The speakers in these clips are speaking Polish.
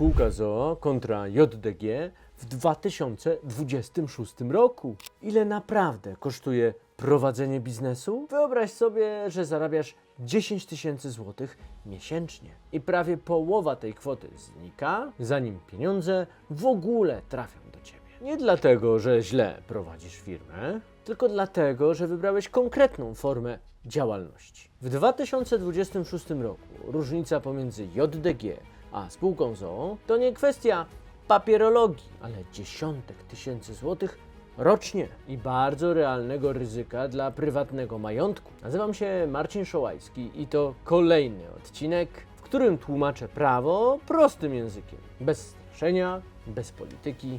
Spółka ZOO kontra JDG w 2026 roku. Ile naprawdę kosztuje prowadzenie biznesu? Wyobraź sobie, że zarabiasz 10 tysięcy złotych miesięcznie i prawie połowa tej kwoty znika, zanim pieniądze w ogóle trafią do ciebie. Nie dlatego, że źle prowadzisz firmę, tylko dlatego, że wybrałeś konkretną formę działalności. W 2026 roku różnica pomiędzy JDG a spółką ZOO to nie kwestia papierologii, ale dziesiątek tysięcy złotych rocznie i bardzo realnego ryzyka dla prywatnego majątku. Nazywam się Marcin Szołajski i to kolejny odcinek, w którym tłumaczę prawo prostym językiem, bez straszenia, bez polityki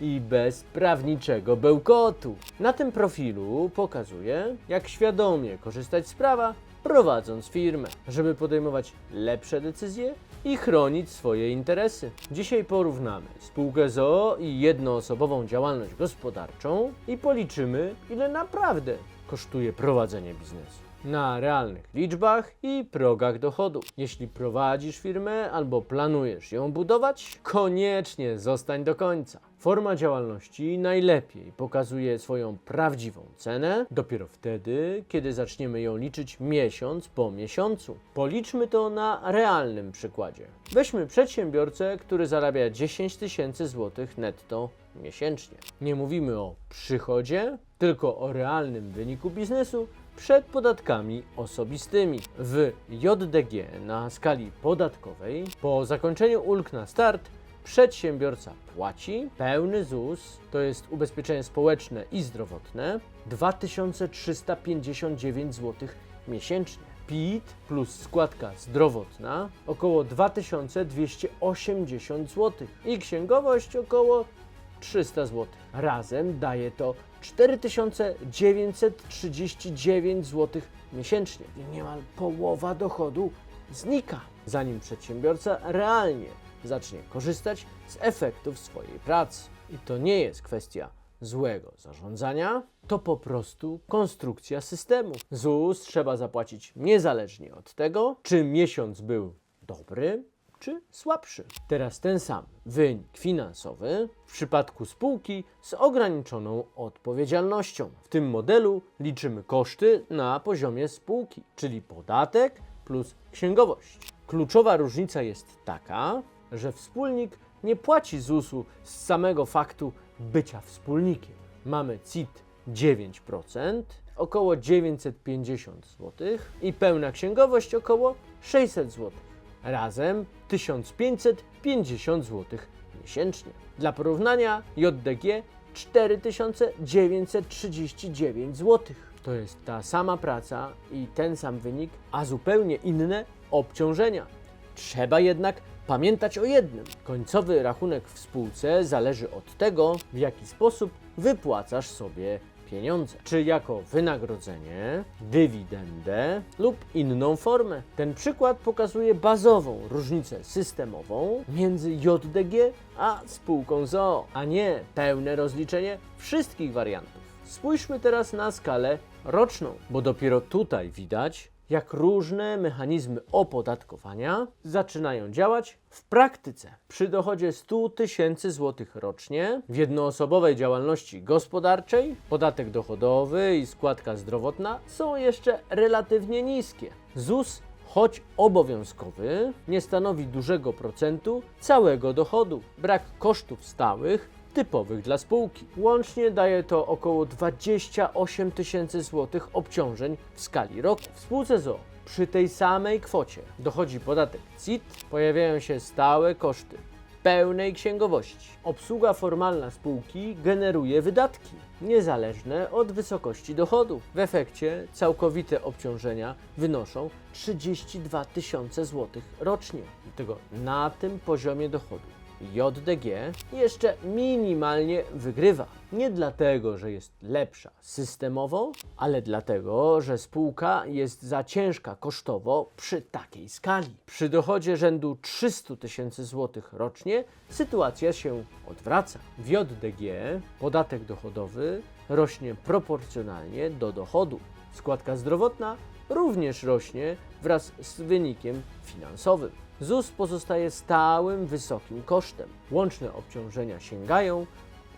i bez prawniczego bełkotu. Na tym profilu pokazuję, jak świadomie korzystać z prawa, prowadząc firmę, żeby podejmować lepsze decyzje i chronić swoje interesy. Dzisiaj porównamy spółkę ZOO i jednoosobową działalność gospodarczą i policzymy, ile naprawdę kosztuje prowadzenie biznesu. Na realnych liczbach i progach dochodu. Jeśli prowadzisz firmę albo planujesz ją budować, koniecznie zostań do końca. Forma działalności najlepiej pokazuje swoją prawdziwą cenę dopiero wtedy, kiedy zaczniemy ją liczyć miesiąc po miesiącu. Policzmy to na realnym przykładzie. Weźmy przedsiębiorcę, który zarabia 10 tysięcy złotych netto miesięcznie. Nie mówimy o przychodzie, tylko o realnym wyniku biznesu przed podatkami osobistymi. W JDG na skali podatkowej po zakończeniu ulg na start przedsiębiorca płaci pełny ZUS, to jest ubezpieczenie społeczne i zdrowotne, 2359 zł miesięcznie. PIT plus składka zdrowotna około 2280 zł i księgowość około 300 zł. Razem daje to 4939 zł miesięcznie. I niemal połowa dochodu znika, zanim przedsiębiorca realnie zacznie korzystać z efektów swojej pracy. I to nie jest kwestia złego zarządzania, to po prostu konstrukcja systemu. ZUS trzeba zapłacić niezależnie od tego, czy miesiąc był dobry, czy słabszy. Teraz ten sam wynik finansowy w przypadku spółki z ograniczoną odpowiedzialnością. W tym modelu liczymy koszty na poziomie spółki, czyli podatek plus księgowość. Kluczowa różnica jest taka, że wspólnik nie płaci ZUS-u z samego faktu bycia wspólnikiem. Mamy CIT 9%, około 950 zł i pełna księgowość około 600 zł. Razem 1550 zł miesięcznie. Dla porównania JDG 4939 zł. To jest ta sama praca i ten sam wynik, a zupełnie inne obciążenia. Trzeba jednak pamiętać o jednym. Końcowy rachunek w spółce zależy od tego, w jaki sposób wypłacasz sobie pieniądze. Czy jako wynagrodzenie, dywidendę lub inną formę. Ten przykład pokazuje bazową różnicę systemową między JDG a spółką ZOO, a nie pełne rozliczenie wszystkich wariantów. Spójrzmy teraz na skalę roczną, bo dopiero tutaj widać, jak różne mechanizmy opodatkowania zaczynają działać w praktyce. Przy dochodzie 100 tysięcy złotych rocznie w jednoosobowej działalności gospodarczej podatek dochodowy i składka zdrowotna są jeszcze relatywnie niskie. ZUS choć obowiązkowy, nie stanowi dużego procentu całego dochodu. Brak kosztów stałych typowych dla spółki. Łącznie daje to około 28 tysięcy złotych obciążeń w skali roku. W spółce ZO przy tej samej kwocie dochodzi podatek CIT, pojawiają się stałe koszty pełnej księgowości. Obsługa formalna spółki generuje wydatki niezależne od wysokości dochodu. W efekcie całkowite obciążenia wynoszą 32 tysiące złotych rocznie. Dlatego na tym poziomie dochodu JDG jeszcze minimalnie wygrywa. Nie dlatego, że jest lepsza systemowo, ale dlatego, że spółka jest za ciężka kosztowo przy takiej skali. Przy dochodzie rzędu 300 tysięcy złotych rocznie sytuacja się odwraca. W JDG podatek dochodowy rośnie proporcjonalnie do dochodu. Składka zdrowotna również rośnie wraz z wynikiem finansowym. ZUS pozostaje stałym, wysokim kosztem. Łączne obciążenia sięgają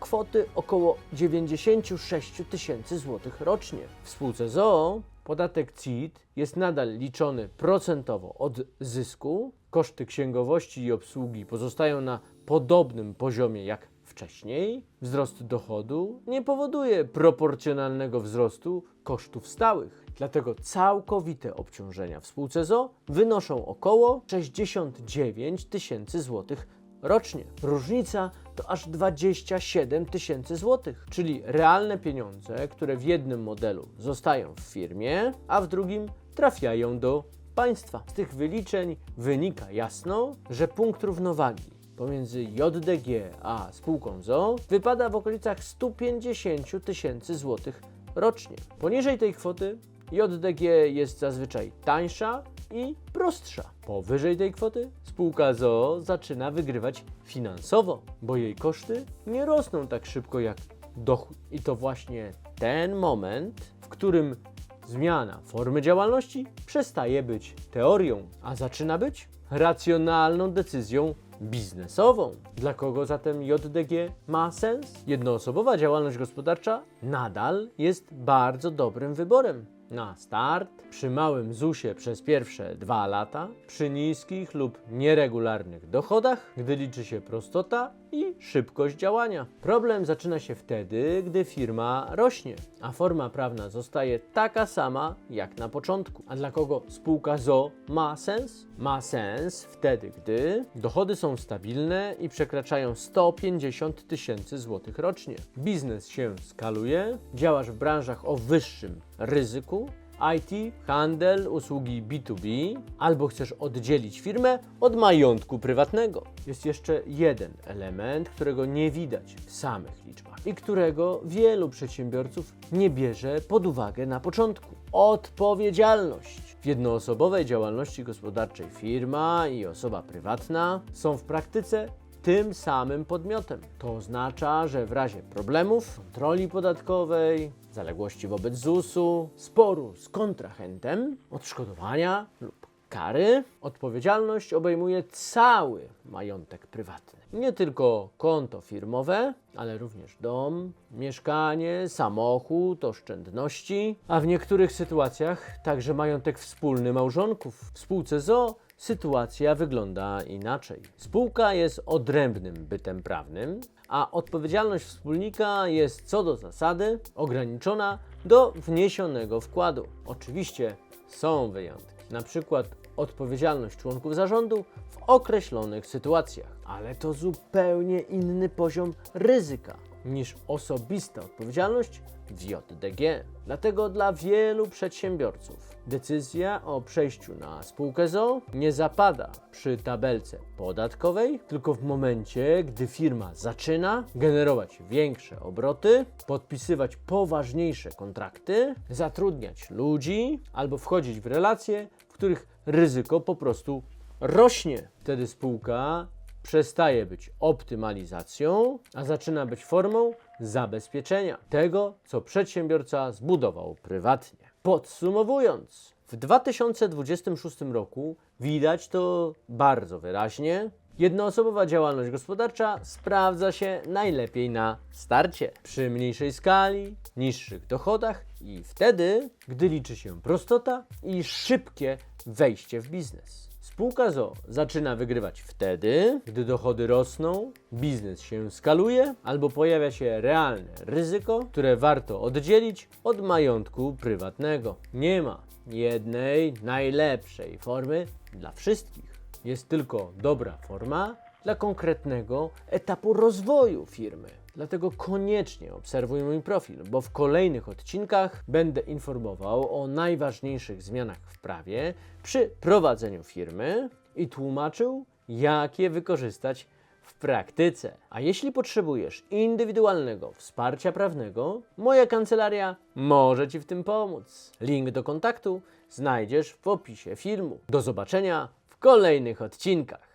kwoty około 96 tysięcy złotych rocznie. W spółce ZOO podatek CIT jest nadal liczony procentowo od zysku. Koszty księgowości i obsługi pozostają na podobnym poziomie jak wcześniej. Wzrost dochodu nie powoduje proporcjonalnego wzrostu kosztów stałych. Dlatego całkowite obciążenia w spółce ZO wynoszą około 69 tysięcy złotych rocznie. Różnica to aż 27 tysięcy złotych, czyli realne pieniądze, które w jednym modelu zostają w firmie, a w drugim trafiają do państwa. Z tych wyliczeń wynika jasno, że punkt równowagi pomiędzy JDG a spółką ZO wypada w okolicach 150 tysięcy złotych rocznie. Poniżej tej kwoty JDG jest zazwyczaj tańsza i prostsza. Powyżej tej kwoty spółka ZOO zaczyna wygrywać finansowo, bo jej koszty nie rosną tak szybko jak dochód. I to właśnie ten moment, w którym zmiana formy działalności przestaje być teorią, a zaczyna być racjonalną decyzją biznesową. Dla kogo zatem JDG ma sens? Jednoosobowa działalność gospodarcza nadal jest bardzo dobrym wyborem. Na start, przy małym ZUSie przez pierwsze dwa lata, przy niskich lub nieregularnych dochodach, gdy liczy się prostota i szybkość działania. Problem zaczyna się wtedy, gdy firma rośnie, a forma prawna zostaje taka sama jak na początku. A dla kogo spółka ZO ma sens? Ma sens wtedy, gdy dochody są stabilne i przekraczają 150 tysięcy złotych rocznie. Biznes się skaluje, działasz w branżach o wyższym ryzyku, IT, handel, usługi B2B, albo chcesz oddzielić firmę od majątku prywatnego. Jest jeszcze jeden element, którego nie widać w samych liczbach i którego wielu przedsiębiorców nie bierze pod uwagę na początku. Odpowiedzialność. W jednoosobowej działalności gospodarczej firma i osoba prywatna są w praktyce tym samym podmiotem. To oznacza, że w razie problemów, kontroli podatkowej, zaległości wobec ZUS-u, sporu z kontrahentem, odszkodowania lub kary, odpowiedzialność obejmuje cały majątek prywatny. Nie tylko konto firmowe, ale również dom, mieszkanie, samochód, oszczędności, a w niektórych sytuacjach także majątek wspólny małżonków. W spółce ZO sytuacja wygląda inaczej. Spółka jest odrębnym bytem prawnym, a odpowiedzialność wspólnika jest co do zasady ograniczona do wniesionego wkładu. Oczywiście są wyjątki, na przykład odpowiedzialność członków zarządu w określonych sytuacjach, ale to zupełnie inny poziom ryzyka niż osobista odpowiedzialność w JDG. Dlatego dla wielu przedsiębiorców decyzja o przejściu na spółkę ZO nie zapada przy tabelce podatkowej, tylko w momencie, gdy firma zaczyna generować większe obroty, podpisywać poważniejsze kontrakty, zatrudniać ludzi albo wchodzić w relacje, w których ryzyko po prostu rośnie. Wtedy spółka przestaje być optymalizacją, a zaczyna być formą zabezpieczenia tego, co przedsiębiorca zbudował prywatnie. Podsumowując, w 2026 roku widać to bardzo wyraźnie. Jednoosobowa działalność gospodarcza sprawdza się najlepiej na starcie, przy mniejszej skali, niższych dochodach i wtedy, gdy liczy się prostota i szybkie wejście w biznes. Spółka ZO zaczyna wygrywać wtedy, gdy dochody rosną, biznes się skaluje albo pojawia się realne ryzyko, które warto oddzielić od majątku prywatnego. Nie ma jednej najlepszej formy dla wszystkich. Jest tylko dobra forma dla konkretnego etapu rozwoju firmy. Dlatego koniecznie obserwuj mój profil, bo w kolejnych odcinkach będę informował o najważniejszych zmianach w prawie przy prowadzeniu firmy i tłumaczył, jak je wykorzystać w praktyce. A jeśli potrzebujesz indywidualnego wsparcia prawnego, moja kancelaria może Ci w tym pomóc. Link do kontaktu znajdziesz w opisie filmu. Do zobaczenia w kolejnych odcinkach.